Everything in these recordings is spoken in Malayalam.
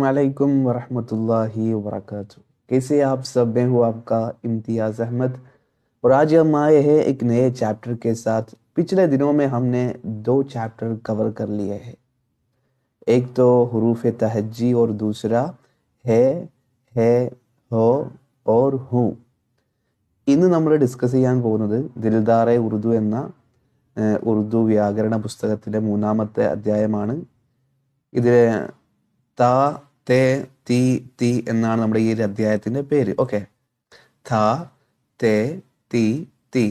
वालेकुम वरहमतुल्लाहि वबरकातुहू। कैसे आप सब? मैं हूँ आपका इम्तियाज़ अहमद। और आज हम आए हैं एक नए चैप्टर के साथ। पिछले दिनों में हमने दो चैप्टर कवर कर लिए हैं। एक तो हरूफ तहजी और दूसरा है है ഹോ ഓർ ഹു. ഇന്ന് നമ്മൾ ഡിസ്കസ് ചെയ്യാൻ പോകുന്നത് ദിൽദാറെ ഉറുദു എന്ന ഉറുദു വ്യാകരണ പുസ്തകത്തിലെ മൂന്നാമത്തെ അധ്യായമാണ്. ഇതിൽ ത തേ തി തി എന്നാണ് നമ്മുടെ ഈ ഒരു അധ്യായത്തിന്റെ പേര്. ഓക്കെ. താ തേ തി തി.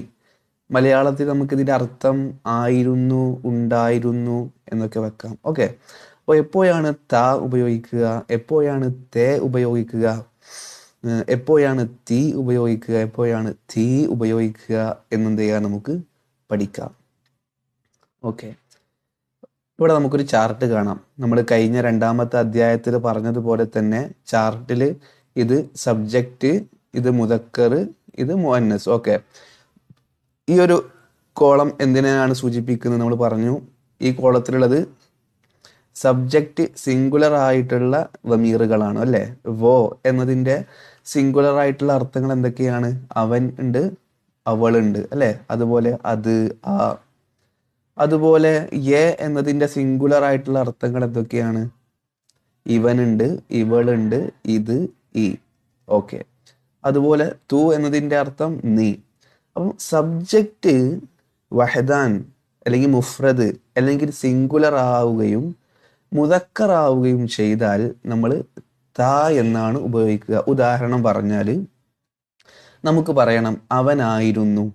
മലയാളത്തിൽ നമുക്കിതിന്റെ അർത്ഥം ആയിരുന്നു ഉണ്ടായിരുന്നു എന്നൊക്കെ വെക്കാം. ഓക്കെ. അപ്പോൾ എപ്പോഴാണ് ത ഉപയോഗിക്കുക? എപ്പോഴാണ് തേ ഉപയോഗിക്കുക? എപ്പോഴാണ് തീ ഉപയോഗിക്കുക? എപ്പോഴാണ് തീ ഉപയോഗിക്കുക? എന്നെന്ത് ചെയ്യാം? നമുക്ക് പഠിക്കാം. ഓക്കെ. ഇവിടെ നമുക്കൊരു ചാർട്ട് കാണാം. നമ്മൾ കഴിഞ്ഞ രണ്ടാമത്തെ അധ്യായത്തിൽ പറഞ്ഞതുപോലെ തന്നെ ചാർട്ടിൽ ഇത് സബ്ജക്റ്റ് ഇത് മുതക്കർ ഇത് മുഅന്നസ്. ഓക്കെ. ഈ ഒരു കോളം എന്തിനാണ് സൂചിപ്പിക്കുന്നത്? നമ്മൾ പറഞ്ഞു. ഈ കോളത്തിലുള്ളത് സബ്ജക്റ്റ് സിംഗുലർ ആയിട്ടുള്ള വമീറുകളാണ് അല്ലേ? വോ എന്നതിന്റെ സിംഗുലർ ആയിട്ടുള്ള അർത്ഥങ്ങൾ എന്തൊക്കെയാണ്? അവൻ ഉണ്ട് അവൾ ഉണ്ട് അല്ലേ? അതുപോലെ അത് ആ. അതുപോലെ എ എന്നതിന്റെ സിംഗുലർ ആയിട്ടുള്ള അർത്ഥങ്ങൾ എന്തൊക്കെയാണ്? ഇവനുണ്ട് ഇവളുണ്ട് ഇത് ഈ. ഓക്കെ. അതുപോലെ തു എന്നതിന്റെ അർത്ഥം നീ. അപ്പം സബ്ജക്റ്റ് വഹദാൻ അല്ലെങ്കിൽ മുഫ്രദ് അല്ലെങ്കിൽ സിംഗുലർ ആവുകയും മുതക്കർ ആവുകയും ചെയ്താൽ നമ്മൾ ത എന്നാണ് ഉപയോഗിക്കുക. ഉദാഹരണം പറഞ്ഞാൽ നമുക്ക് പറയണം അവനായിരുന്നു.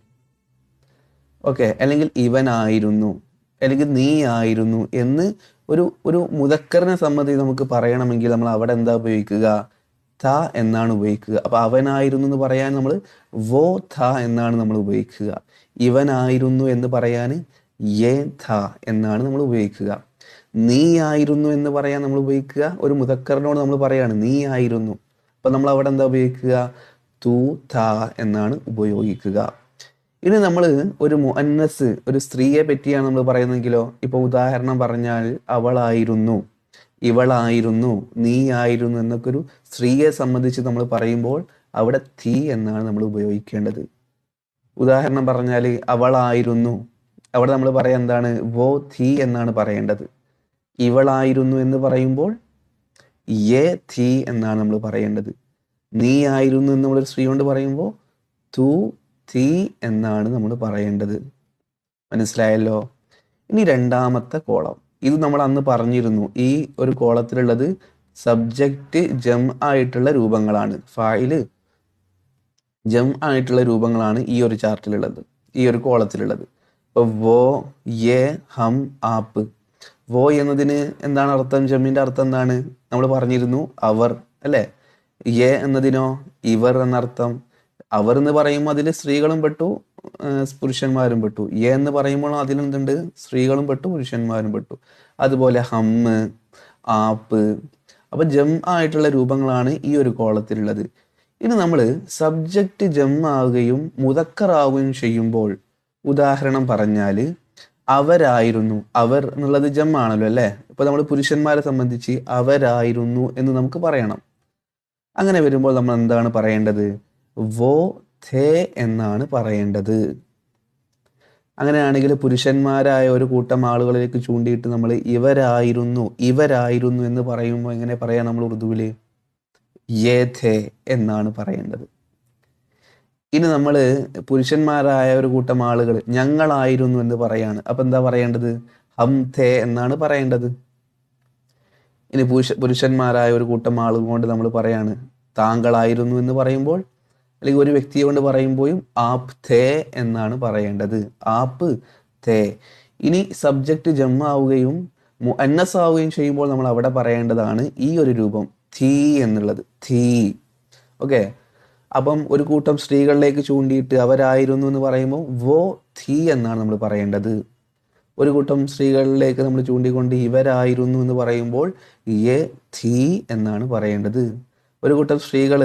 ഓക്കെ അല്ലെങ്കിൽ ഇവനായിരുന്നു. അല്ലെങ്കിൽ നീ ആയിരുന്നു എന്ന് ഒരു ഒരു മുതക്കറിനെ സംബന്ധിച്ച് നമുക്ക് പറയണമെങ്കിൽ നമ്മൾ അവിടെ എന്താ ഉപയോഗിക്കുക? ത എന്നാണ് ഉപയോഗിക്കുക. അപ്പൊ അവനായിരുന്നു എന്ന് പറയാൻ നമ്മൾ വോ ഥ എന്നാണ് നമ്മൾ ഉപയോഗിക്കുക. ഇവനായിരുന്നു എന്ന് പറയാൻ യേ ഥ എന്നാണ് നമ്മൾ ഉപയോഗിക്കുക. നീ ആയിരുന്നു എന്ന് പറയാൻ നമ്മൾ ഉപയോഗിക്കുക. ഒരു മുതക്കറിനോട് നമ്മൾ പറയാണ് നീ ആയിരുന്നു അപ്പൊ നമ്മൾ അവിടെ എന്താ ഉപയോഗിക്കുക? തു താ എന്നാണ് ഉപയോഗിക്കുക. ഇനി നമ്മൾ ഒരു മുഅന്നസ് ഒരു സ്ത്രീയെ പറ്റിയാണ് നമ്മൾ പറയുന്നതെങ്കിലോ ഇപ്പൊ ഉദാഹരണം പറഞ്ഞാൽ അവളായിരുന്നു ഇവളായിരുന്നു നീ ആയിരുന്നു എന്നൊക്കെ ഒരു സ്ത്രീയെ സംബന്ധിച്ച് നമ്മൾ പറയുമ്പോൾ അവിടെ തീ എന്നാണ് നമ്മൾ ഉപയോഗിക്കേണ്ടത്. ഉദാഹരണം പറഞ്ഞാൽ അവളായിരുന്നു. അവിടെ നമ്മൾ പറയാൻ എന്താണ്? വോ തീ എന്നാണ് പറയേണ്ടത്. ഇവളായിരുന്നു എന്ന് പറയുമ്പോൾ യേ തീ എന്നാണ് നമ്മൾ പറയേണ്ടത്. നീ ആയിരുന്നു എന്ന് നമ്മളൊരു സ്ത്രീ കൊണ്ട് പറയുമ്പോൾ തു തീ എന്നാണ് നമ്മൾ പറയേണ്ടത്. മനസ്സിലായല്ലോ? ഇനി രണ്ടാമത്തെ കോളം. ഇത് നമ്മൾ അന്ന് പറഞ്ഞിരുന്നു. ഈ ഒരു കോളത്തിലുള്ളത് സബ്ജക്റ്റ് ജം ആയിട്ടുള്ള രൂപങ്ങളാണ്. ഫായിൽ ജം ആയിട്ടുള്ള രൂപങ്ങളാണ് ഈ ഒരു ചാർട്ടിലുള്ളത്. ഈ ഒരു കോളത്തിലുള്ളത്. ഇപ്പൊ വോ യെ ഹം ആപ്പ്. വോ എന്നതിന് എന്താണ് അർത്ഥം? ജമ്മിന്റെ അർത്ഥം എന്താണ്? നമ്മൾ പറഞ്ഞിരുന്നു അവർ അല്ലേ? എ എന്നതിനോ ഇവർ എന്നർത്ഥം. അവർ എന്ന് പറയുമ്പോൾ അതിൽ സ്ത്രീകളും പെട്ടു പുരുഷന്മാരും പെട്ടു. എ എന്ന് പറയുമ്പോൾ അതിലെന്തുണ്ട് സ്ത്രീകളും പെട്ടു പുരുഷന്മാരും പെട്ടു. അതുപോലെ ഹമ്മ് ആപ്പ്. അപ്പൊ ജം ആയിട്ടുള്ള രൂപങ്ങളാണ് ഈ ഒരു കോളത്തിലുള്ളത്. ഇനി നമ്മൾ സബ്ജക്റ്റ് ജം ആവുകയും മുതക്കറാവുകയും ചെയ്യുമ്പോൾ ഉദാഹരണം പറഞ്ഞാൽ അവരായിരുന്നു. അവർ എന്നുള്ളത് ജം ആണല്ലോ അല്ലേ? ഇപ്പൊ നമ്മൾ പുരുഷന്മാരെ സംബന്ധിച്ച് അവരായിരുന്നു എന്ന് നമുക്ക് പറയണം. അങ്ങനെ വരുമ്പോൾ നമ്മൾ എന്താണ് പറയേണ്ടത്? വോ ഥേ എന്നാണ് പറയേണ്ടത്. അങ്ങനെയാണെങ്കിൽ പുരുഷന്മാരായ ഒരു കൂട്ടം ആളുകളിലേക്ക് ചൂണ്ടിയിട്ട് നമ്മൾ ഇവരായിരുന്നു ഇവരായിരുന്നു എന്ന് പറയുമ്പോൾ എങ്ങനെ പറയാം നമ്മൾ ഉറുദുവിൽ യേ ഥേ എന്നാണ് പറയേണ്ടത്. ഇനി നമ്മൾ പുരുഷന്മാരായ ഒരു കൂട്ടം ആളുകൾ ഞങ്ങളായിരുന്നു എന്ന് പറയാണ്. അപ്പൊ എന്താ പറയേണ്ടത്? ഹം തേ എന്നാണ് പറയേണ്ടത്. ഇനി പുരുഷ പുരുഷന്മാരായ ഒരു കൂട്ടം ആളുകൾ കൊണ്ട് നമ്മൾ പറയാണ് താങ്കളായിരുന്നു എന്ന് പറയുമ്പോൾ അല്ലെങ്കിൽ ഒരു വ്യക്തിയെ കൊണ്ട് പറയുമ്പോഴും ആപ് തേ എന്നാണ് പറയേണ്ടത്. ആപ്പ് തേ ഇനി സബ്ജക്റ്റ് ജമ്മാവുകയും മുഅന്നസ് ആവുകയും ചെയ്യുമ്പോൾ നമ്മൾ അവിടെ പറയേണ്ടതാണ് ഈ ഒരു രൂപം തീ എന്നുള്ളത്. തീ ഓക്കെ? അപ്പം ഒരു കൂട്ടം സ്ത്രീകളിലേക്ക് ചൂണ്ടിയിട്ട് അവരായിരുന്നു എന്ന് പറയുമ്പോൾ വോ തീ എന്നാണ് നമ്മൾ പറയേണ്ടത്. ഒരു കൂട്ടം സ്ത്രീകളിലേക്ക് നമ്മൾ ചൂണ്ടിക്കൊണ്ട് ഇവരായിരുന്നു എന്ന് പറയുമ്പോൾ യെ ധീ എന്നാണ് പറയേണ്ടത്. ഒരു കൂട്ടം സ്ത്രീകൾ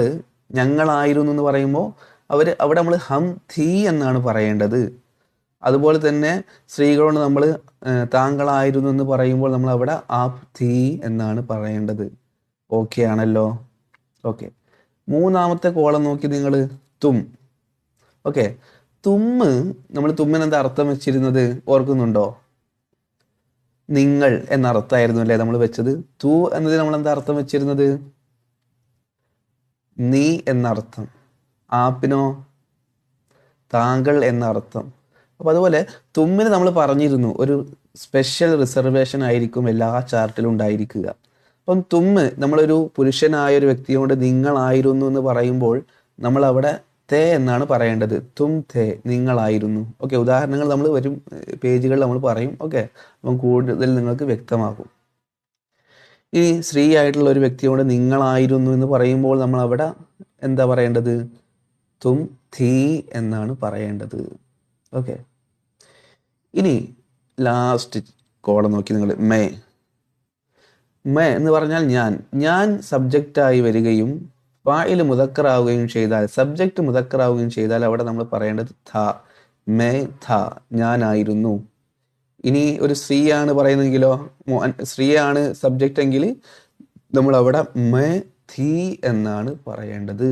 ഞങ്ങളായിരുന്നു എന്ന് പറയുമ്പോൾ അവർ അവിടെ നമ്മൾ ഹം ധീ എന്നാണ് പറയേണ്ടത്. അതുപോലെ തന്നെ സ്ത്രീകളോട് നമ്മൾ താങ്കളായിരുന്നു എന്ന് പറയുമ്പോൾ നമ്മൾ അവിടെ ആപ് ധീ എന്നാണ് പറയേണ്ടത്. ഓക്കെ ആണല്ലോ. ഓക്കെ. മൂന്നാമത്തെ കോളം നോക്കി നിങ്ങൾ തും. ഓക്കെ തുമ്മ് നമ്മൾ തുമ്മിനെന്താ അർത്ഥം വെച്ചിരുന്നത് ഓർക്കുന്നുണ്ടോ? നിങ്ങൾ എന്ന അർത്ഥമായിരുന്നു അല്ലേ നമ്മൾ വെച്ചത്? തു എന്നതിന് നമ്മൾ എന്താ അർത്ഥം വെച്ചിരുന്നത്? നീ എന്നർത്ഥം. ആപ്പിനോ? താങ്കൾ എന്നർത്ഥം. അപ്പൊ അതുപോലെ തുമ്മിന് നമ്മൾ പറഞ്ഞിരുന്നു ഒരു സ്പെഷ്യൽ റിസർവേഷൻ ആയിരിക്കും എല്ലാ ചാർട്ടിലും ഉണ്ടായിരിക്കുക. അപ്പം തുമ്മ് നമ്മളൊരു പുരുഷനായ ഒരു വ്യക്തിയോട് നിങ്ങളായിരുന്നു എന്ന് പറയുമ്പോൾ നമ്മൾ അവിടെ തേ എന്നാണ് പറയേണ്ടത്. തും തേ നിങ്ങളായിരുന്നു. ഓക്കെ ഉദാഹരണങ്ങൾ നമ്മൾ വരും പേജുകളിൽ നമ്മൾ പറയും. ഓക്കെ അപ്പം കൂടുതൽ നിങ്ങൾക്ക് വ്യക്തമാകും. ഈ സ്ത്രീ ആയിട്ടുള്ള ഒരു വ്യക്തിയോട് നിങ്ങളായിരുന്നു എന്ന് പറയുമ്പോൾ നമ്മൾ അവിടെ എന്താ പറയേണ്ടത്? തും തീ എന്നാണ് പറയേണ്ടത്. ഓക്കെ. ഇനി ലാസ്റ്റ് കോളം നോക്കി നിങ്ങൾ മേ. മേ എന്ന് പറഞ്ഞാൽ ഞാൻ. ഞാൻ സബ്ജക്റ്റായി വരികയും ഫായിൽ മുതക്കറാവുകയും ചെയ്താൽ സബ്ജക്റ്റ് മുതക്കറാവുകയും ചെയ്താൽ അവിടെ നമ്മൾ പറയേണ്ടത് ധ മേ ധ ഞാനായിരുന്നു. ഇനി ഒരു സ്ത്രീയാണ് പറയുന്നെങ്കിലോ സ്ത്രീയാണ് സബ്ജക്റ്റ് എങ്കിൽ നമ്മൾ അവിടെ മേ ധീ എന്നാണ് പറയേണ്ടത്.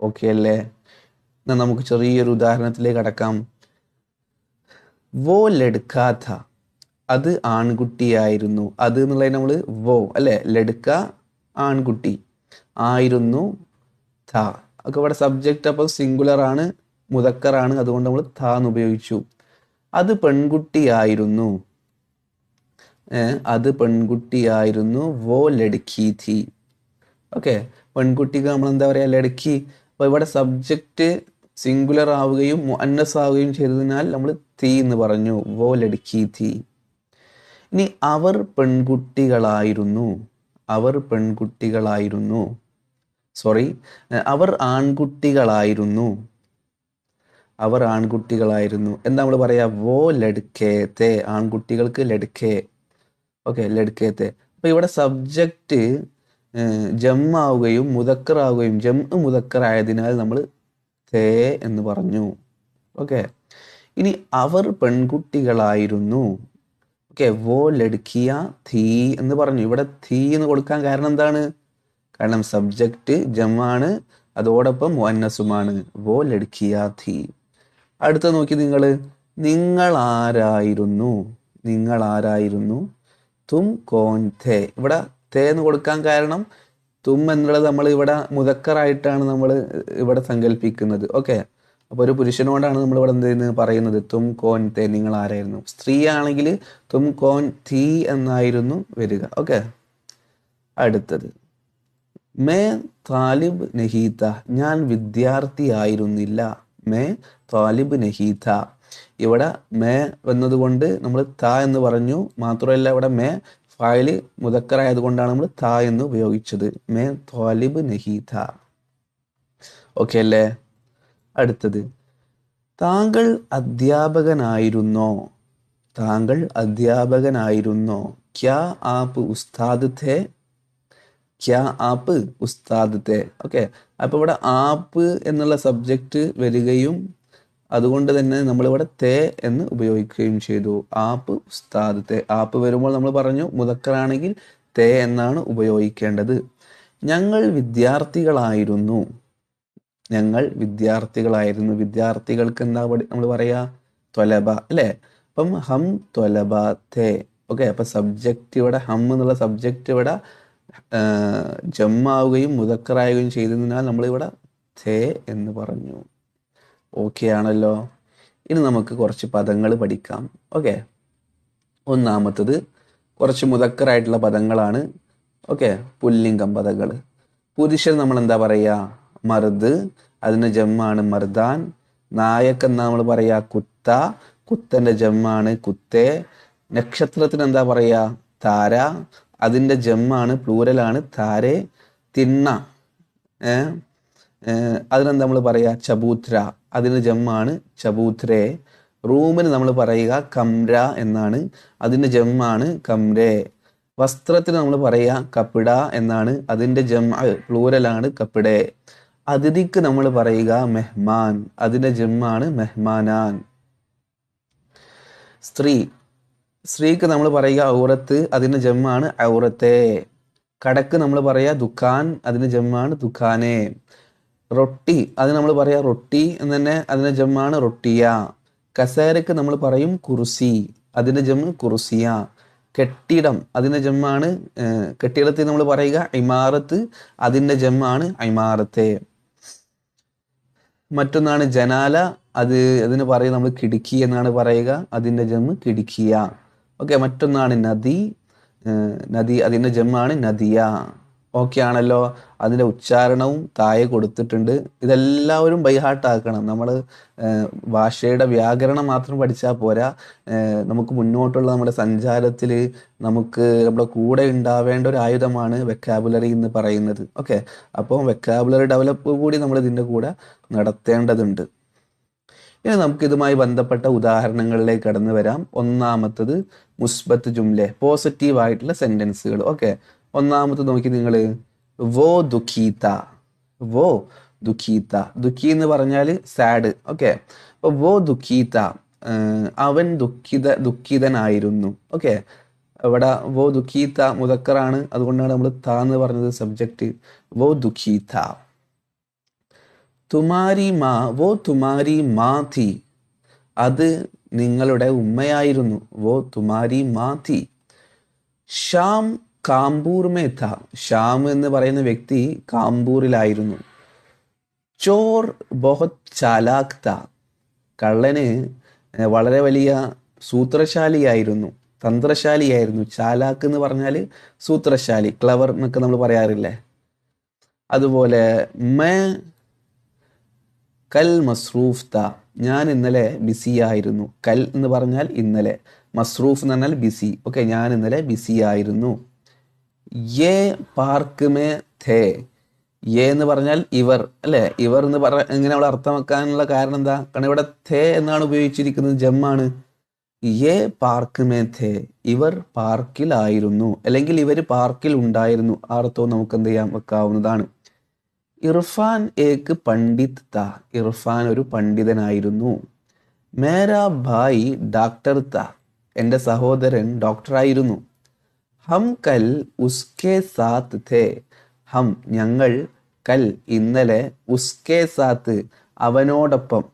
ഓക്കെ അല്ലേ? എന്നാൽ നമുക്ക് ചെറിയൊരു ഉദാഹരണത്തിലേക്ക് അടക്കാം വോ ലഡ്കാഥ അത് ആൺകുട്ടിയായിരുന്നു. അത് എന്നുള്ളത് നമ്മൾ വോ അല്ലെ? ലടുക്ക ആൺകുട്ടി. ആയിരുന്നു ത ഒക്കെ ഇവിടെ സബ്ജക്റ്റ് അപ്പോൾ സിംഗുലർ ആണ് മുതക്കറാണ് അതുകൊണ്ട് നമ്മൾ ത എന്ന് ഉപയോഗിച്ചു. അത് പെൺകുട്ടിയായിരുന്നു അത് പെൺകുട്ടിയായിരുന്നു വോ ലടുക്കി തി ഓക്കെ. പെൺകുട്ടിക്ക് നമ്മൾ എന്താ പറയാ? ലടുക്കി അപ്പോൾ ഇവിടെ സബ്ജക്റ്റ് സിംഗുലർ ആവുകയും അന്നസ് ആവുകയും ചെയ്തതിനാൽ നമ്മൾ തീ എന്ന് പറഞ്ഞു. വോ ലടുക്കി ഥി ഇനി അവർ പെൺകുട്ടികളായിരുന്നു. അവർ പെൺകുട്ടികളായിരുന്നു. സോറി അവർ ആൺകുട്ടികളായിരുന്നു. അവർ ആൺകുട്ടികളായിരുന്നു. എന്താ നമ്മൾ പറയാ? വോ ലഡ്ക്കേത്തെ ആൺകുട്ടികൾക്ക് ലഡ്ക്കേ ഓക്കെ ലഡ്ക്കേത്തെ അപ്പൊ ഇവിടെ സബ്ജക്റ്റ് ജം ജമ്മാവുകയും മുതക്കറാവുകയും ജം മുതക്കർ ആയതിനാൽ നമ്മൾ തേ എന്ന് പറഞ്ഞു. ഓക്കെ ഇനി അവർ പെൺകുട്ടികളായിരുന്നു. ഓക്കെ വോ ലഡ്ക്കിയ തീ എന്ന് പറഞ്ഞു. ഇവിടെ തീ എന്ന് കൊടുക്കാൻ കാരണം എന്താണ്? കാരണം സബ്ജക്റ്റ് ജമാണ് അതോടൊപ്പം മുഅന്നസുമാണ് വോ ലഡ്ക്കിയ തീ അടുത്ത നോക്കി നിങ്ങൾ നിങ്ങൾ ആരായിരുന്നു? നിങ്ങൾ ആരായിരുന്നു? തും കോൻ തേ ഇവിടെ തേ എന്ന് കൊടുക്കാൻ കാരണം തും എന്നുള്ളത് നമ്മൾ ഇവിടെ മുതക്കറായിട്ടാണ് നമ്മൾ ഇവിടെ സങ്കല്പിക്കുന്നത് ഓക്കെ. അപ്പൊ ഒരു പുരുഷനോടാണ് നമ്മൾ ഇവിടെ എന്ത് ചെയ്യുന്നത് പറയുന്നത്? തും കോൻ തേ നിങ്ങൾ ആരായിരുന്നു? സ്ത്രീ ആണെങ്കിൽ തും കോൻ തീ എന്നായിരുന്നു വരിക. ഓക്കെ. അടുത്തത്. മേ താലിബ് നഹീത ഞാൻ വിദ്യാർത്ഥിയായിരുന്നില്ല മേ താലിബ് നഹീത. ഇവിടെ മേ എന്നതുകൊണ്ട് നമ്മൾ ത എന്ന് പറഞ്ഞു. മാത്രമല്ല ഇവിടെ മേ ഫയൽ മുതക്കറായത് കൊണ്ടാണ് നമ്മൾ ത എന്ന് ഉപയോഗിച്ചത്. May Talib നഹീത. ഓക്കെ അല്ലേ? അടുത്തത്. താങ്കൾ അധ്യാപകനായിരുന്നോ? താങ്കൾ അധ്യാപകനായിരുന്നോ? ക്യാ ആപ്പ് ഉസ്താദ് തേ ക്യാ ആപ്പ് ഉസ്താദ് തേ ഓക്കെ. അപ്പൊ ഇവിടെ ആപ്പ് എന്നുള്ള സബ്ജക്റ്റ് വരികയും അതുകൊണ്ട് തന്നെ നമ്മളിവിടെ തേ എന്ന് ഉപയോഗിക്കുകയും ചെയ്തു. ആപ്പ് ഉസ്താദ് തേ ആപ്പ് വരുമ്പോൾ നമ്മൾ പറഞ്ഞു മുതക്കറാണെങ്കിൽ തേ എന്നാണ് ഉപയോഗിക്കേണ്ടത്. ഞങ്ങൾ വിദ്യാർത്ഥികളായിരുന്നു. ഞങ്ങൾ വിദ്യാർത്ഥികളായിരുന്നു. വിദ്യാർത്ഥികൾക്ക് എന്താ പഠി നമ്മൾ പറയാ? ത്വലബ അല്ലേ? അപ്പം ഹം ത്വലബ തേ ഓക്കെ അപ്പൊ സബ്ജക്റ്റ് ഇവിടെ ഹം എന്നുള്ള സബ്ജക്റ്റ് ഇവിടെ ജമ്മാവുകയും മുതക്കറായുകയും ചെയ്തതിനാൽ നമ്മളിവിടെ തേ എന്ന് പറഞ്ഞു. ഓക്കെ ആണല്ലോ. ഇനി നമുക്ക് കുറച്ച് പദങ്ങൾ പഠിക്കാം. ഓക്കെ. ഒന്നാമത്തത് കുറച്ച് മുതക്കറായിട്ടുള്ള പദങ്ങളാണ്. ഓക്കെ പുല്ലിംഗം പദങ്ങൾ. പുരുഷൻ നമ്മൾ എന്താ പറയുക മറുത്. അതിന് ജമ്മാണ് മർദാൻ. നായക്ക് എന്താ നമ്മൾ പറയാ? കുത്ത. കുത്തന്റെ ജമ്മാണ് കുത്തേ. നക്ഷത്രത്തിന് എന്താ പറയാ? താര. അതിന്റെ ജമ്മാണ് പ്ലൂരലാണ് താരെ. തിണ്ണ. അതിനെന്താ നമ്മൾ പറയാ? ചബൂത്ര. അതിന് ജമ്മാണ് ചബൂത്രേ. റൂമിന് നമ്മൾ പറയുക കംര എന്നാണ്. അതിന്റെ ജമ്മാണ് കംരേ വസ്ത്രത്തിന് നമ്മൾ പറയുക കപ്പിട എന്നാണ്. അതിന്റെ ജം പ്ലൂരലാണ് കപ്പിടെ അതിഥിക്ക് നമ്മൾ പറയുക മെഹ്മാൻ. അതിന്റെ ജമ്മാണ് മെഹ്മാനാൻ. സ്ത്രീ. സ്ത്രീക്ക് നമ്മൾ പറയുക ഔറത്ത് അതിന്റെ ജമ്മാണ് ഔറത്തെ. കടക്ക് നമ്മൾ പറയുക ദുഖാൻ അതിന്റെ ജമ്മാണ് ദുഖാനെ. റൊട്ടി അത് നമ്മൾ പറയാ റൊട്ടി എന്ന് തന്നെ അതിന്റെ ജമ്മാണ് റൊട്ടിയ. കസേരക്ക് നമ്മൾ പറയും കുർസി അതിന്റെ ജമ്മ് കുർസിയ കെട്ടിടം അതിന്റെ ജമ്മാണ് കെട്ടിടത്തിൽ നമ്മൾ പറയുക ഇമാറത്ത് അതിന്റെ ജമ്മാണ് ഇമാറത്തെ. മറ്റൊന്നാണ് ജനാല. അത് അതിന് പറയും നമ്മൾ കിടുക്കി എന്നാണ് പറയുക. അതിന്റെ ജമ്മ് കിടുക്കിയ. ഓക്കെ മറ്റൊന്നാണ് നദി. നദി അതിന്റെ ജമ്മാണ് നദിയ. ഓക്കെ ആണല്ലോ അതിന്റെ ഉച്ചാരണവും താഴെ കൊടുത്തിട്ടുണ്ട്. ഇതെല്ലാവരും ബൈഹാർട്ടാക്കണം നമ്മൾ ഭാഷയുടെ വ്യാകരണം മാത്രം പഠിച്ചാൽ പോരാ. നമുക്ക് മുന്നോട്ടുള്ള നമ്മുടെ സഞ്ചാരത്തിൽ നമുക്ക് നമ്മുടെ കൂടെ ഉണ്ടാവേണ്ട ഒരു ആയുധമാണ് വെക്കാബുലറി എന്ന് പറയുന്നത്. ഓക്കെ? അപ്പോൾ വെക്കാബുലറി ഡെവലപ്പ് കൂടി നമ്മൾ ഇതിന്റെ കൂടെ നടത്തേണ്ടതുണ്ട്. ഇനി നമുക്ക് ഇതുമായി ബന്ധപ്പെട്ട ഉദാഹരണങ്ങളിലേക്ക് കടന്നു വരാം. ഒന്നാമത്തത് മുസ്ബത്ത് ജുംലെ പോസിറ്റീവ് ആയിട്ടുള്ള സെന്റൻസുകൾ ഓക്കെ? ഒന്നാമത്തെ നോക്കി നിങ്ങൾ വോ ദുഖീത. വോ ദുഃഖീത. ദുഃഖി എന്ന് പറഞ്ഞാൽ സാഡ് ഓക്കെ അപ്പൊ വോ ദുഃഖീത. ഏഹ് അവൻ ദുഃഖിത ദുഃഖിതനായിരുന്നു. ഓക്കെ ഇവിടെ വോ ദുഃഖീത മുതക്കറാണ് അതുകൊണ്ടാണ് നമ്മൾ താ എന്ന് പറഞ്ഞത് സബ്ജക്റ്റ് വോ ദുഃഖീത. തുമാരി മാ വോ തുമാരി മാ തി അത് നിങ്ങളുടെ ഉമ്മയായിരുന്നു. വോ തുമാരി മാ തി ഷ്യാം കാമ്പൂർ മേത്ത ശ്യാം എന്ന് പറയുന്ന വ്യക്തി കാമ്പൂരിലായിരുന്നു. ചോർ ബഹുത് ചാലാക്ത കള്ളന് വളരെ വലിയ സൂത്രശാലിയായിരുന്നു തന്ത്രശാലിയായിരുന്നു. ചാലാക്ക് എന്ന് പറഞ്ഞാൽ സൂത്രശാലി ക്ലവർ എന്നൊക്കെ നമ്മൾ പറയാറില്ലേ? അതുപോലെ മേ കൽ മസ്റൂഫ് ത ഞാൻ ഇന്നലെ ബിസി ആയിരുന്നു. കൽ എന്ന് പറഞ്ഞാൽ ഇന്നലെ മസ്രൂഫ് എന്ന് പറഞ്ഞാൽ ബിസി ഓക്കെ ഞാൻ ഇന്നലെ ബിസി ആയിരുന്നു. യേ പാർക്ക് മേ ഥേ. യേ എന്ന് പറഞ്ഞാൽ ഇവർ അല്ലേ? ഇവർ എന്ന് പറ ഇങ്ങനെ അവിടെ അർത്ഥമാക്കാനുള്ള കാരണം എന്താ? കാരണം ഇവിടെ ഥേ എന്നാണ് ഉപയോഗിച്ചിരിക്കുന്നത് ജമ്മാണ്. യേ പാർക്ക് മേ ഥേ. ഇവർ പാർക്കിലായിരുന്നു. അല്ലെങ്കിൽ ഇവർ പാർക്കിൽ ഉണ്ടായിരുന്നു. ആ അർത്ഥവും നമുക്ക് എന്ത് ചെയ്യാൻ വെക്കാവുന്നതാണ്. ഇർഫാൻ ഏക്ക് പണ്ഡിത് ത. ഇർഫാൻ ഒരു പണ്ഡിതനായിരുന്നു. മേരാ ഭായി ഡാക്ടർ ത. എന്റെ സഹോദരൻ ഡോക്ടറായിരുന്നു. ഹം കൽ ഉസ്കെ സാത്ത് ഥേ. ഹം ഞങ്ങൾ കൽ ഇന്നലെ ഉസ്കെ സാത്ത് അവനോടൊപ്പം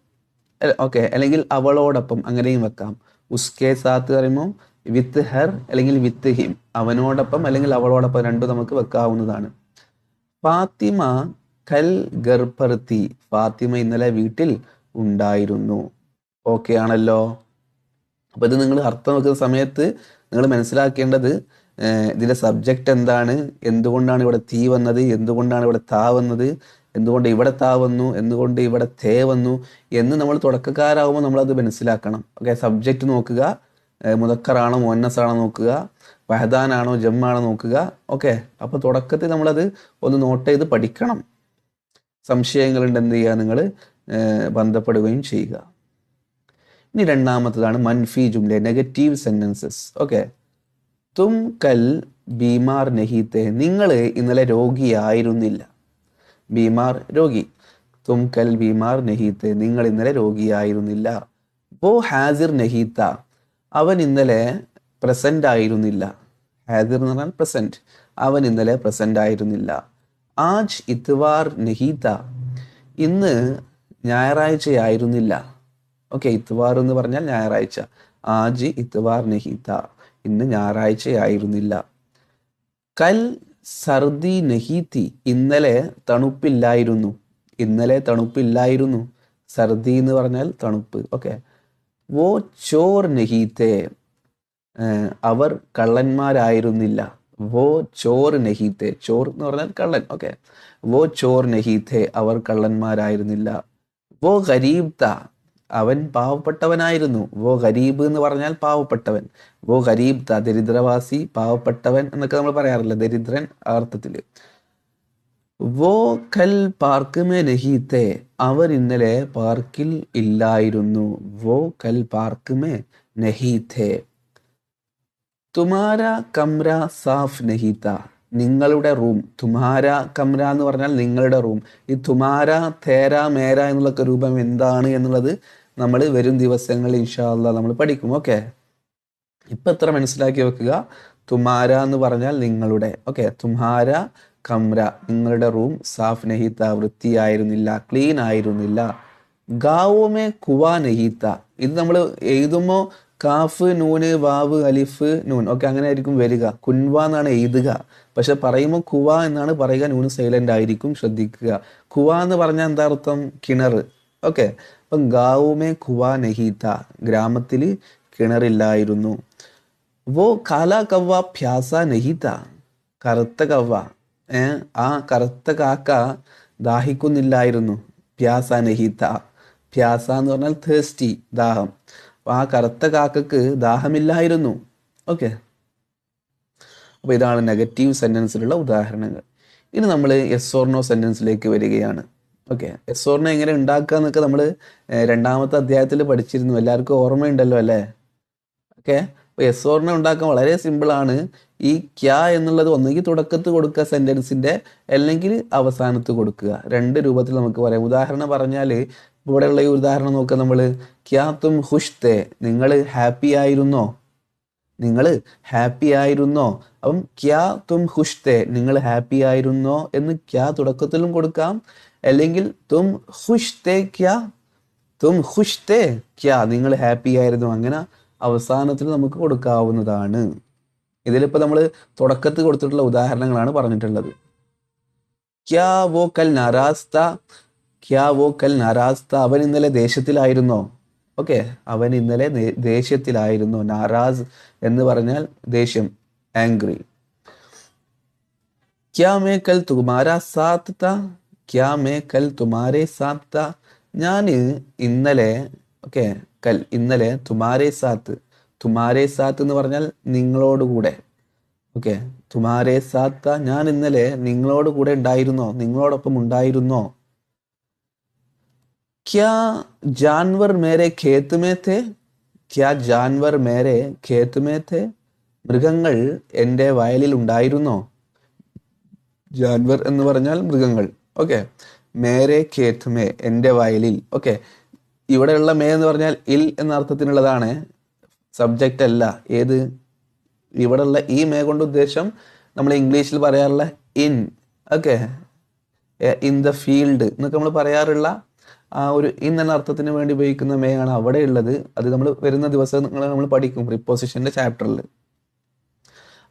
ഓക്കെ അല്ലെങ്കിൽ അവളോടൊപ്പം അങ്ങനെയും വെക്കാം. ഉസ്കെ സാത്ത് പറയുമ്പോൾ വിത്ത് ഹർ അല്ലെങ്കിൽ വിത്ത് ഹിം. അവനോടൊപ്പം അല്ലെങ്കിൽ അവളോടൊപ്പം രണ്ടും നമുക്ക് വെക്കാവുന്നതാണ്. ഫാത്തിമ കൽ ഗർഭർത്തി. ഫാത്തിമ ഇന്നലെ വീട്ടിൽ ഉണ്ടായിരുന്നു. ഓക്കെ ആണല്ലോ. അപ്പൊ ഇത് നിങ്ങൾ അർത്ഥം വെക്കുന്ന സമയത്ത് നിങ്ങൾ മനസ്സിലാക്കേണ്ടത് ഏഹ് ഇതിന്റെ സബ്ജക്റ്റ് എന്താണ്? എന്തുകൊണ്ടാണ് ഇവിടെ തീ വന്നത്? എന്തുകൊണ്ടാണ് ഇവിടെ താ വന്നത്? എന്തുകൊണ്ട് ഇവിടെ താ വന്നു? എന്തുകൊണ്ട് ഇവിടെ തേ വന്നു? എന്ന് നമ്മൾ തുടക്കക്കാരാകുമ്പോൾ നമ്മളത് മനസ്സിലാക്കണം. ഓക്കെ സബ്ജക്റ്റ് നോക്കുക. മുതക്കറാണോ മോന്നസാണോ നോക്കുക. വഹദാനാണോ ജമ്മാണോ നോക്കുക. ഓക്കെ അപ്പോൾ തുടക്കത്തിൽ നമ്മളത് ഒന്ന് നോട്ട് ചെയ്ത് പഠിക്കണം. സംശയങ്ങളുണ്ട് എന്ത് ചെയ്യുക നിങ്ങൾ ബന്ധപ്പെടുകയും ചെയ്യുക. ഇനി രണ്ടാമത്തതാണ് മൻഫി ജുംലെ നെഗറ്റീവ് സെന്റൻസസ് ഓക്കെ തും കൽ ബീമാർ നഹീത്തെ. നിങ്ങൾ ഇന്നലെ രോഗിയായിരുന്നില്ല. ബീമാർ രോഗി. തും കൽ ബീമാർ നഹീത്തെ. നിങ്ങൾ ഇന്നലെ രോഗിയായിരുന്നില്ല. ബോ ഹാസിർ നഹീത്ത. അവൻ ഇന്നലെ പ്രസന്റ് ആയിരുന്നില്ല ഹാസിർ എന്ന് പറഞ്ഞാൽ പ്രസന്റ് അവൻ ഇന്നലെ പ്രസന്റ് ആയിരുന്നില്ല ആജ് ഇത്വാർ നഹീത്ത. ഇന്ന് ഞായറാഴ്ചയായിരുന്നില്ല. ഓക്കെ ഇത്വാർ എന്ന് പറഞ്ഞാൽ ഞായറാഴ്ച. ആജ് ഇത്വാർ നഹീത്ത. ഇന്ന് ഞായറാഴ്ചയായിരുന്നില്ല. കൽ സർദി നഹീത്തി ഇന്നലെ തണുപ്പില്ലായിരുന്നു. ഇന്നലെ തണുപ്പില്ലായിരുന്നു. സർദി എന്ന് പറഞ്ഞാൽ തണുപ്പ്. ഓക്കെ. വോ ചോർ നഹീത്തെ. അവർ കള്ളന്മാരായിരുന്നില്ല. വോ ചോർ നഹീത്തെ. ചോർ എന്ന് പറഞ്ഞാൽ കള്ളൻ. ഓക്കെ. വോ ചോർ നഹീത്തെ. അവർ കള്ളന്മാരായിരുന്നില്ല. വോ ഗരീബ് അവൻ പാവപ്പെട്ടവനായിരുന്നു. വോ ഗരീബ് എന്ന് പറഞ്ഞാൽ പാവപ്പെട്ടവൻ. വോ ഗരീബ് ദരിദ്രവാസി പാവപ്പെട്ടവൻ എന്നൊക്കെ നമ്മൾ പറയാറില്ല? ദരിദ്രൻ അർത്ഥത്തിൽ. വോ കൽ പാർക്ക് മേ നഹീത്തെ അവർ ഇന്നലെ പാർക്കിൽ ഇല്ലായിരുന്നു. വോ കൽ പാർക്ക് മേ നഹീത്തെ. തുമാര കമ്ര സാഫ് നഹീത്ത. നിങ്ങളുടെ റൂം. തുമാര കമ്ര എന്ന് പറഞ്ഞാൽ നിങ്ങളുടെ റൂം. ഈ തുമാര തേര മേര എന്നുള്ളൊക്കെ രൂപം എന്താണ് എന്നുള്ളത് നമ്മൾ വരും ദിവസങ്ങളിൽ ഇൻഷാല്ല നമ്മൾ പഠിക്കും. ഓക്കെ? ഇപ്പൊ എത്ര മനസ്സിലാക്കി വെക്കുക? തുമാര എന്ന് പറഞ്ഞാൽ നിങ്ങളുടെ. ഓക്കെ? തുമാര കമ്ര നിങ്ങളുടെ റൂം സാഫ് നഹീത്ത വൃത്തിയായിരുന്നില്ല ക്ലീൻ ആയിരുന്നില്ല. ഗാവോമേ കുവാ നഹീത്ത. ഇത് നമ്മൾ എഴുതുമ്പോൾ കാഫ് നൂന് വാവ് അലിഫ് നൂൻ. ഒക്കെ അങ്ങനെ ആയിരിക്കും വരിക. കുൻവ എന്നാണ് എഴുതുക. പക്ഷെ പറയുമ്പോൾ കുവ എന്നാണ് പറയുക. നൂൻ സൈലന്റ് ആയിരിക്കും ശ്രദ്ധിക്കുക. കുവ എന്ന് പറഞ്ഞാൽ എന്താ അർത്ഥം? കിണർ. ഓക്കെ. അപ്പം ഗാവുമേ കുവ നഹീത്ത ഗ്രാമത്തിൽ കിണറില്ലായിരുന്നു. വോ കാല കവ്വ പ്യാസ നഹീത്ത കറുത്ത കവ്വ. ഏ? ആ കറുത്ത കാക്ക ദാഹിക്കുന്നില്ലായിരുന്നു. പ്യാസ നഹീത്ത പ്യാസ എന്ന് പറഞ്ഞാൽ തേസ്റ്റി ദാഹം. അപ്പൊ ആ കറുത്ത കാക്കക്ക് ദാഹമില്ലായിരുന്നു. ഓക്കെ അപ്പൊ ഇതാണ് നെഗറ്റീവ് സെന്റൻസിലുള്ള ഉദാഹരണങ്ങൾ. ഇനി നമ്മൾ എസ് ഓർണോ സെന്റൻസിലേക്ക് വരികയാണ്. ഓക്കെ എസ് ഓർണോ എങ്ങനെ ഉണ്ടാക്കുക എന്നൊക്കെ നമ്മൾ രണ്ടാമത്തെ അധ്യായത്തിൽ പഠിച്ചിരുന്നു. എല്ലാവർക്കും ഓർമ്മയുണ്ടല്ലോ അല്ലേ? ഓക്കെ അപ്പൊ എസ് ഓർണോ ഉണ്ടാക്കാൻ വളരെ സിമ്പിൾ ആണ്. ഈ ക്യാ എന്നുള്ളത് ഒന്നുകിൽ തുടക്കത്ത് കൊടുക്കുക സെന്റൻസിന്റെ അല്ലെങ്കിൽ അവസാനത്ത് കൊടുക്കുക. രണ്ട് രൂപത്തിൽ നമുക്ക് പറയാം. ഉദാഹരണം പറഞ്ഞാൽ ഇവിടെയുള്ള ഈ ഉദാഹരണം നോക്കുക നമ്മൾ ക്യാത്തും ഹുഷ്തേ നിങ്ങൾ ഹാപ്പി ആയിരുന്നോ? നിങ്ങൾ ഹാപ്പി ആയിരുന്നോ? അപ്പം ക്യാ തും ഹുഷ്തേ നിങ്ങൾ ഹാപ്പി ആയിരുന്നോ? എന്ന് ക്യാ തുടക്കത്തിലും കൊടുക്കാം. അല്ലെങ്കിൽ തും ഹുഷ്തേ ക്യാ? തും ഹുഷ്തേ ക്യാ? നിങ്ങൾ ഹാപ്പി ആയിരുന്നു. അങ്ങനെ അവസാനത്തിൽ നമുക്ക് കൊടുക്കാവുന്നതാണ്. ഇതിലിപ്പോൾ നമ്മൾ തുടക്കത്തിൽ കൊടുത്തിട്ടുള്ള ഉദാഹരണങ്ങളാണ് പറഞ്ഞിട്ടുള്ളത്. ക്യാ വോ കൽ നാരാസ്ത? ക്യാ വോ കൽ നാരാസ്ത. അവൻ ഇന്നലെ ദേഷ്യത്തിലായിരുന്നോ ഓക്കെ. അവൻ ഇന്നലെ ദേഷ്യത്തിലായിരുന്നു നാരാസ് എന്ന് പറഞ്ഞാൽ ദേഷ്യം ആംഗ്രി ക്യാ മേ കൽ തുമാരാ സാത്ത്? ക്യാ മേ കൽ തുമാരെ സാത്ത്? ഞാൻ ഇന്നലെ ഓക്കെ കൽ ഇന്നലെ തുമാരെ സാത്ത്. തുമാരെ സാത്ത് എന്ന് പറഞ്ഞാൽ നിങ്ങളോടുകൂടെ ഓക്കെ. തുമാരെ സാത്ത ഞാൻ ഇന്നലെ നിങ്ങളോട് കൂടെ ഉണ്ടായിരുന്നോ? നിങ്ങളോടൊപ്പം ഉണ്ടായിരുന്നോ? ക്യാ जानवर मेरे खेत में थे? ക്യാ ജാൻവർ മേരെ थे? മൃഗങ്ങൾ എന്റെ വയലിൽ ഉണ്ടായിരുന്നോ? ജാൻവർ എന്ന് പറഞ്ഞാൽ മൃഗങ്ങൾ. ഓക്കെ മേരെ ഖേത്ത് മേ എന്റെ വയലിൽ. ഓക്കെ ഇവിടെയുള്ള മേ എന്ന് പറഞ്ഞാൽ ഇൽ എന്ന അർത്ഥത്തിനുള്ളതാണ്. സബ്ജക്റ്റ് അല്ല. ഏത്? ഇവിടെയുള്ള ഈ മേ കൊണ്ട് ഉദ്ദേശം നമ്മൾ ഇംഗ്ലീഷിൽ പറയാറുള്ള in. Okay in the field എന്നൊക്കെ നമ്മൾ പറയാറുള്ള ആ ഒരു എന്ന അർത്ഥത്തിന് വേണ്ടി ഉപയോഗിക്കുന്ന മേ ആണ് അവിടെ ഉള്ളത്. അത് നമ്മൾ വരുന്ന ദിവസങ്ങൾ നമ്മൾ പഠിക്കും പ്രിപ്പോസിഷന്റെ ചാപ്റ്ററിൽ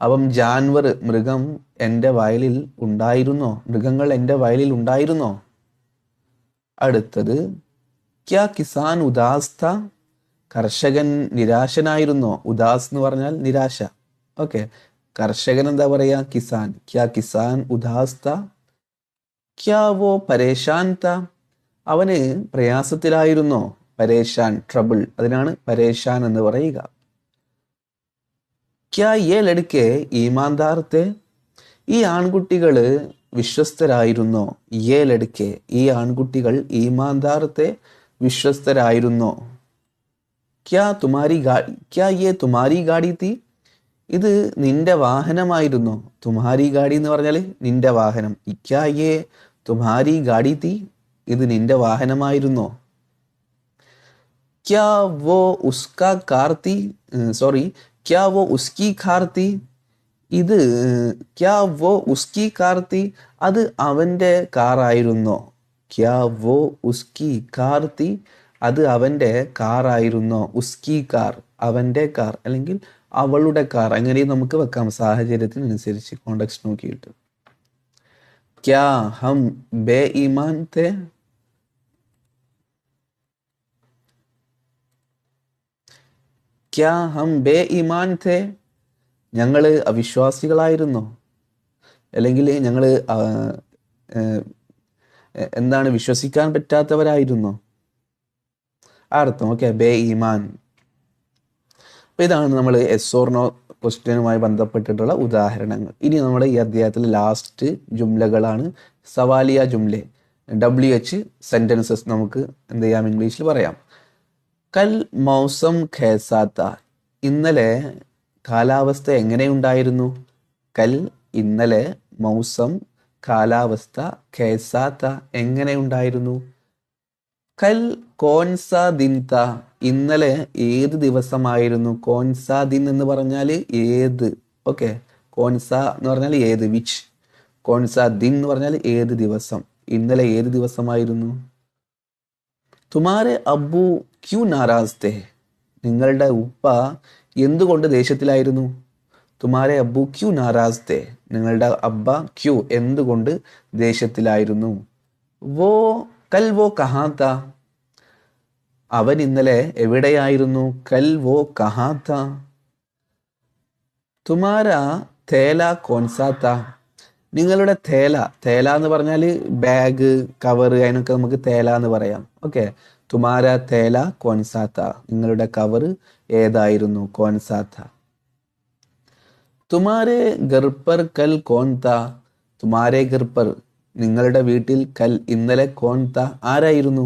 അപ്പം ജാൻവർ മൃഗം എന്റെ വയലിൽ ഉണ്ടായിരുന്നോ? മൃഗങ്ങൾ എന്റെ വയലിൽ ഉണ്ടായിരുന്നോ? അടുത്തത് ക്യാ കിസാൻ ഉദാസ്ത കർഷകൻ നിരാശനായിരുന്നോ? ഉദാസ് എന്ന് പറഞ്ഞാൽ നിരാശ. ഓക്കെ. കർഷകൻ എന്താ പറയാ? കിസാൻ. ക്യാ കിസാൻ ഉദാസ്ത ക്യാ വോ പരേഷാൻ താ? അവന് പ്രയാസത്തിലായിരുന്നോ? പരേഷാൻ ട്രബിൾ. അതിനാണ് പരേഷാൻ എന്ന് പറയുക. ക്യാ ഏ ലടുക്കെ ഈമാന്താർത്തെ ഈ ആൺകുട്ടികൾ വിശ്വസ്തരായിരുന്നോ? ഏ ലടുക്കെ ഈ ആൺകുട്ടികൾ ഈമാന്താർത്തെ വിശ്വസ്തരായിരുന്നോ? ക്യാ തുമാരി ഗാഡി ക്യാ ഏ തുമാരി ഗാഡി തീ? ഇത് നിന്റെ വാഹനമായിരുന്നോ? തുമാരി ഗാഡി എന്ന് പറഞ്ഞാൽ നിന്റെ വാഹനം. ഇക്കായേ തുമാരി ഗാഡി തീ? ഇത് നിന്റെ വാഹനമായിരുന്നോ? ക്യാ ഉസ്കാ കാർത്തി സോറി ക്യാ ഉസ്കി കാർത്തി ഇത് ക്യാ ഉസ്കി കാർത്തി അത് അവന്റെ കാറായിരുന്നോ? ക്യാ ഉസ്കി കാർത്തി അത് അവന്റെ കാറായിരുന്നോ? ഉസ്കി കാർ അവന്റെ കാർ അല്ലെങ്കിൽ അവളുടെ കാർ അങ്ങനെയും നമുക്ക് വെക്കാം സാഹചര്യത്തിനനുസരിച്ച് കോണ്ടക്സ്റ്റ് നോക്കിയിട്ട്. ക്യാ ഹം ബേ ഈമാൻ തേ ക്യാ ഹം ബേ ഇമാൻ തേ ഞങ്ങൾ അവിശ്വാസികളായിരുന്നോ. അല്ലെങ്കിൽ ഞങ്ങൾ എന്താണ് വിശ്വസിക്കാൻ പറ്റാത്തവരായിരുന്നോ. ആ അർത്ഥം. ഓക്കെ ബേ ഈമാൻ അപ്പൊ ഇതാണ് നമ്മൾ എസ് ഓർണോ ക്വസ്റ്റ്യനുമായി ബന്ധപ്പെട്ടിട്ടുള്ള ഉദാഹരണങ്ങൾ. ഇനി നമ്മുടെ ഈ അധ്യായത്തിലെ ലാസ്റ്റ് ജുംലകളാണ് സവാലിയ ജുംലെ. ഡബ്ല്യു എച്ച് സെന്റൻസസ് നമുക്ക് എന്ത് ചെയ്യാം? ഇംഗ്ലീഷിൽ പറയാം. കൽ മൗസം ഖേസാത്ത. ഇന്നലെ കാലാവസ്ഥ എങ്ങനെയുണ്ടായിരുന്നു? കൽ ഇന്നലെ മൗസം കാലാവസ്ഥ ഖേസാത്ത എങ്ങനെയുണ്ടായിരുന്നു? കൽ കോൻസ ദിൻ ത ഇന്നലെ ഏത് ദിവസമായിരുന്നു? കോൻസ ദിൻ എന്ന് പറഞ്ഞാൽ ഏത്? ഓക്കെ. കോൻസ എന്ന് പറഞ്ഞാൽ ഏത്? വിച്ച്. കോൺസ ദിൻ എന്ന് പറഞ്ഞാൽ ഏത് ദിവസം? ഇന്നലെ ഏത് ദിവസമായിരുന്നു? തുമാരെ അബ്ബു ക്യൂ നാരാസ്തെ? നിങ്ങളുടെ ഉപ്പ എന്തുകൊണ്ട് ദേഷ്യത്തിലായിരുന്നു? തുമാരെ അബ്ബു ക്യൂ നാരാസ്തെ? നിങ്ങളുടെ അബ്ബ ക്യൂ എന്തുകൊണ്ട് ദേഷ്യത്തിലായിരുന്നു? വോ കൽ വോ കഹാത്ത? അവൻ ഇന്നലെ എവിടെയായിരുന്നു? കൽ വോ കഹാത്ത? തുമാര തേല കോൻസാത്ത നിങ്ങളുടെ തേല തേല എന്ന് പറഞ്ഞാൽ ബാഗ് കവർ അതിനൊക്കെ നമുക്ക് തേല എന്ന് പറയാം. ഓക്കെ. തുമാര തേല കോൻസാത്ത നിങ്ങളുടെ കവർ ഏതായിരുന്നു കോൻസാത്ത തുമാരെ ഗർപ്പർ കൽ കോൺത തുമാരെ ഗർപ്പർ നിങ്ങളുടെ വീട്ടിൽ കൽ ഇന്നലെ കോൺത ആരായിരുന്നു?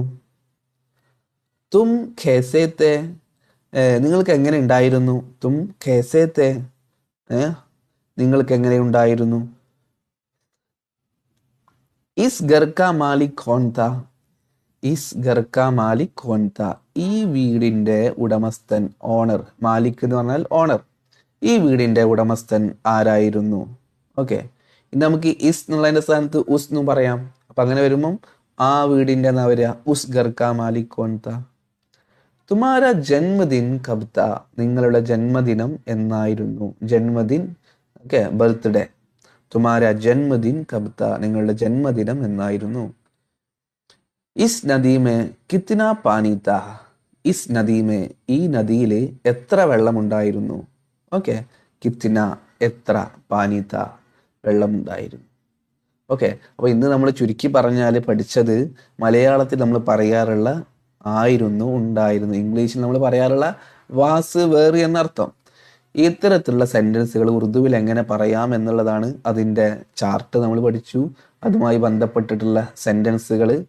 തും ഖേസേത്തെ നിങ്ങൾക്ക് എങ്ങനെ ഉണ്ടായിരുന്നു? തും ഖേസേത്തെ നിങ്ങൾക്ക് എങ്ങനെ ഉണ്ടായിരുന്നു? ഇസ് ഗർക്ക മാലിക് കോൺത ഇസ് ഗർക്ക മാലിക് കോൻത ഈ വീടിന്റെ ഉടമസ്ഥൻ ഓണർ. മാലിക് എന്ന് പറഞ്ഞാൽ ഓണർ. ഈ വീടിന്റെ ഉടമസ്ഥൻ ആരായിരുന്നു? ഓക്കെ. ഇനി നമുക്ക് ഇസ് എന്നുള്ളതിന്റെ സ്ഥാനത്ത് ഉസ് എന്നും പറയാം. അപ്പം അങ്ങനെ വരുമ്പം ആ വീടിന്റെ എന്നാ വരിക? ഉസ് ഗർക്ക മാലിക് കോൺ താ തുമാര ജന്മദിൻ കബ്ത. നിങ്ങളുടെ ജന്മദിനം എന്നായിരുന്നു. ജന്മദിൻ ഓക്കെ ബർത്ത്ഡേ. തുമാര ജന്മദിൻ കബ്ത. നിങ്ങളുടെ ജന്മദിനം എന്നായിരുന്നു. ഇസ് നദീമേ കിത്തിന പാനി താ? ഇസ് നദീമേ ഈ നദിയിൽ എത്ര വെള്ളമുണ്ടായിരുന്നു? ഓക്കെ. കിത്തിന എത്ര പാനീത്ത വെള്ളമുണ്ടായിരുന്നു? ഓക്കെ. അപ്പോൾ ഇന്ന് നമ്മൾ ചുരുക്കി പറഞ്ഞാൽ പഠിച്ചത് മലയാളത്തിൽ നമ്മൾ പറയാറുള്ള ആയിരുന്നു ഉണ്ടായിരുന്നു. ഇംഗ്ലീഷിൽ നമ്മൾ പറയാറുള്ള വാസ് വേർ എന്നർത്ഥം. ഇത്തരത്തിലുള്ള സെന്റൻസുകൾ ഉറുദുവിൽ എങ്ങനെ പറയാം എന്നുള്ളതാണ് അതിന്റെ ചാർട്ട് നമ്മൾ പഠിച്ചു. അതുമായി ബന്ധപ്പെട്ടിട്ടുള്ള സെന്റൻസുകൾ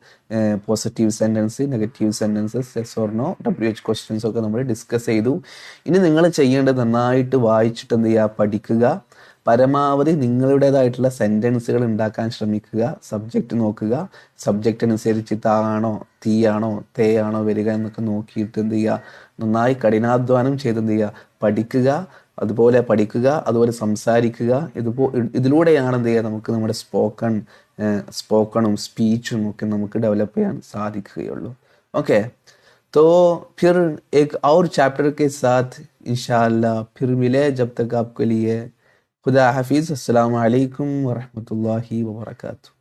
positive sentence negative sentences yes or no W H questions ഒക്കെ നമ്മൾ ഡിസ്കസ് ചെയ്തു. ഇനി നിങ്ങൾ ചെയ്യേണ്ടത് നന്നായിട്ട് വായിച്ചിട്ട് എന്ത് ചെയ്യുക? പഠിക്കുക. പരമാവധി നിങ്ങളുടേതായിട്ടുള്ള സെന്റൻസുകൾ ഉണ്ടാക്കാൻ ശ്രമിക്കുക. സബ്ജക്റ്റ് നോക്കുക. സബ്ജക്റ്റ് അനുസരിച്ച് താണോ തീയാണോ തേയാണോ വരിക എന്നൊക്കെ നോക്കിയിട്ട് എന്ത് ചെയ്യുക? നന്നായി കഠിനാധ്വാനം ചെയ്ത് എന്ത് ചെയ്യുക പഠിക്കുക അതുപോലെ പഠിക്കുക അതുപോലെ സംസാരിക്കുക ഇതുപോ ഇതിലൂടെയാണ് എന്ത് ചെയ്യുക നമുക്ക് നമ്മുടെ സ്പോക്കൺ സ്പോക്കണും സ്പീച്ചും ഒക്കെ നമുക്ക് ഡെവലപ്പ് ചെയ്യാൻ സാധിക്കുകയുള്ളൂ ഓക്കെ तो फिर एक और चैप्टर के साथ इंशाल्लाह फिर मिले जब तक आपके लिए खुदा हाफिज़ अस्सलाम वालेकुम वरहमतुल्लाहि वबरकातुहू